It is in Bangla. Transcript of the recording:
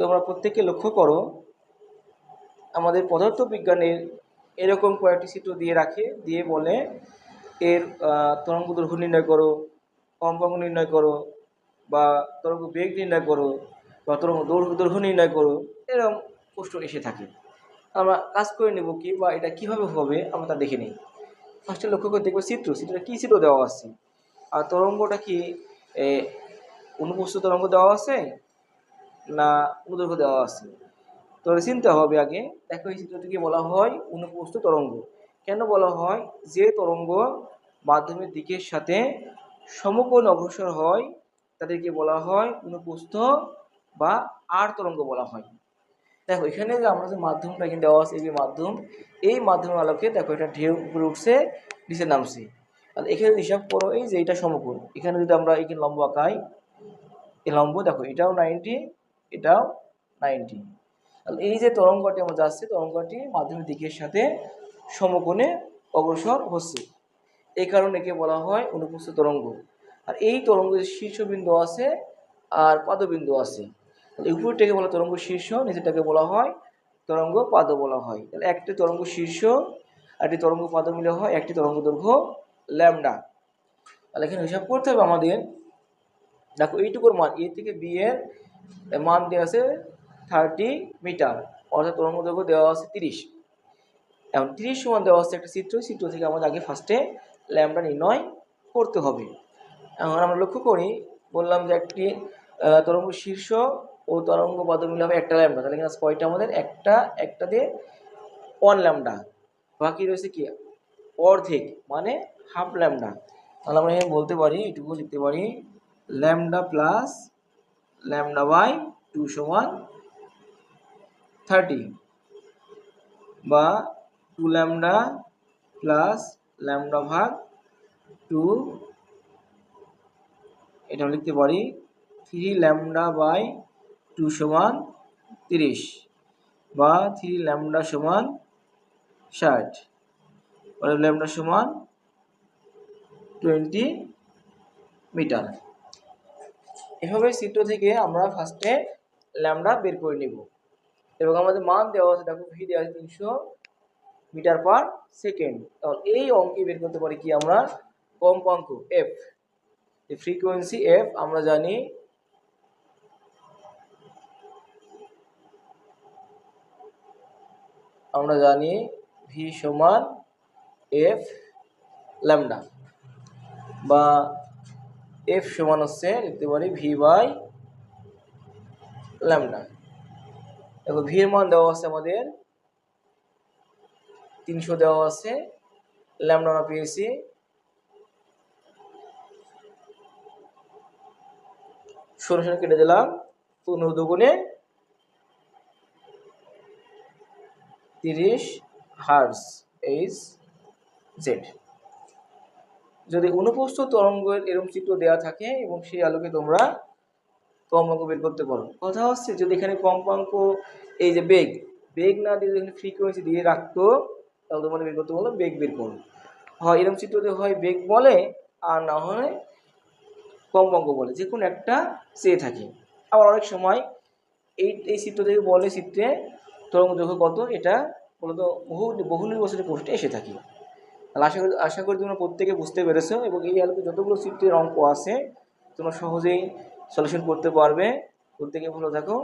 তোমরা প্রত্যেকে লক্ষ্য করো, আমাদের পদার্থ বিজ্ঞানের এরকম কয়েকটি চিত্র দিয়ে রাখে, দিয়ে বলে এর তরঙ্গ দৈর্ঘ্য নির্ণয় করো, কম্পাঙ্ক নির্ণয় করো, বা তরঙ্গ বেগ নির্ণয় করো, বা তরঙ্গ দৈর্ঘ্য দৈর্ঘ্য নির্ণয় করো, এরকম প্রশ্ন এসে থাকে। আমরা কাজ করে নেব কি বা এটা কীভাবে হবে, আমরা তা দেখে নিই। ফার্স্টে লক্ষ্য করে দেখব চিত্র চিত্রটা কী চিত্র দেওয়া আছে? আর তরঙ্গটা কি অনুপস্থ তরঙ্গ দেওয়া আছে? না অনুদৈর্ঘ্য দেওয়া আছে। তো চিন্তা হবে আগে, দেখো এই চিত্রটিকে বলা হয় অনুপস্থ তরঙ্গ। কেন বলা হয়? যে তরঙ্গ মাধ্যমের দিকের সাথে সমকোণ অগ্রসর হয়, তাদেরকে বলা হয় অনুপস্থ বা আর তরঙ্গ বলা হয়। দেখো, এখানে যে আমরা যে মাধ্যমটা এখানে দেওয়া আছে, এই মাধ্যম, এই মাধ্যমের আলোকে দেখো এটা ঢেউ উপরে উঠছে, নিচে নামছে। আর এখানে হিসাব করো, এই যে এটা সমকোণ। এখানে যদি আমরা এখানে লম্ব আঁকাই এই লম্ব, দেখো এটাও নাইনটি এটাও নাইনটি। তাহলে এই যে তরঙ্গটি আমার যাচ্ছে তরঙ্গটি মাধ্যমিক দিকের সাথে সমকোণে অগ্রসর হচ্ছে। এই কারণে একে বলা হয় অনুপস্থিত তরঙ্গ। আর এই তরঙ্গের শীর্ষবিন্দু আছে আর পাদবিন্দু আছে, তাহলে উপরটাকে বলা তরঙ্গ শীর্ষ, নিচেরটাকে বলা হয় তরঙ্গ পাদ বলা হয়। তাহলে একটি তরঙ্গ শীর্ষ একটি তরঙ্গ পাদ মিলে হয়, একটি তরঙ্গ দৈর্ঘ্য ল্যামডা। তাহলে এখানে হিসাব করতে হবে আমাদের। দেখো এইটুকুর মান, এ থেকে বি এর মান দেওয়া আছে থার্টি মিটার অর্থাৎ তরঙ্গ দৈর্ঘ্য দেওয়া আছে তিরিশ। এখন তিরিশ সমান দেওয়া আছে একটা চিত্র চিত্র থেকে আমাদের আগে ফার্স্টে ল্যামডা নির্ণয় করতে হবে। এখন আমরা লক্ষ্য করি, বললাম যে একটি তরঙ্গ শীর্ষ ও তরঙ্গ বাদ মিলে হবে একটা ল্যামডা তাহলে এখানে কয়টা আমাদের একটা একটা দিয়ে ওয়ান ল্যামডা বাকি রয়েছে কি? অর্ধেক মানে হাফ ল্যামডা তাহলে আমরা বলতে পারি এটুকু লিখতে পারি lambda plus lambda by two সমান থার্টি বা টু ল্যামডা প্লাস ল্যামডা ভাগ টু। এটা লিখতে পারি থ্রি ল্যামডা বাই টু সমান তিরিশ বা থ্রি ল্যামডা সমান ষাট ল্যামডা সমান টোয়েন্টি মিটার। এভাবে চিত্র থেকে আমরা ফার্স্টে ল্যামডা বের করে নিব। এবং আমাদের মান দেওয়া আছে, দেখো ভি দেওয়া আছে তিনশো মিটার পার সেকেন্ড। তাহলে এই অঙ্কে বের করতে পারি কি আমরা? কম্পাঙ্ক এফ ফ্রিকোয়েন্সি এফ আমরা জানি আমরা জানি ভি সমান এফ ল্যামডা বা এফ সমান হচ্ছে, লিখতে পারি ভি বাই ল্যামডা দেখো ভি এর মান দেওয়া আছে আমাদের তিনশো দেওয়া আছে ল্যামডা আমরা পেয়েছি। ষোলো কেটে দিলাম পনেরো দুগুণে তিরিশ হার্স এইচ জেড যদি অনুপস্থ তরঙ্গের এরকম চিত্র দেওয়া থাকে এবং সেই আলোকে তোমরা কম্পাঙ্ক বের করতে পারো। কথা হচ্ছে যদি এখানে কম্পাঙ্ক এই যে বেগ বেগ না দিয়ে যদি ফ্রিকোয়েন্সি দিয়ে রাখতো, তাহলে তোমাদের বের করতে বলো বেগ বের করো। হয় এরকম চিত্রতে হয় বেগ বলে, আর না হয় কম্পাঙ্ক বলে যে কোনো একটা চেয়ে থাকে। আবার অনেক সময় এই এই চিত্র থেকে বলে চিত্রে তরঙ্গ দৈর্ঘ্য কত, এটা মূলত বহু বহু নির্বাচনী প্রশ্নে এসে থাকে। তাহলে আশা করি আশা করি তোমরা প্রত্যেকে বুঝতে পেরেছ এবং এই আলোতে যতগুলো চিত্রের অঙ্ক আছে, তোমরা সহজেই সলিউশন করতে পারবে। প্রত্যেকে ভালো থাকো।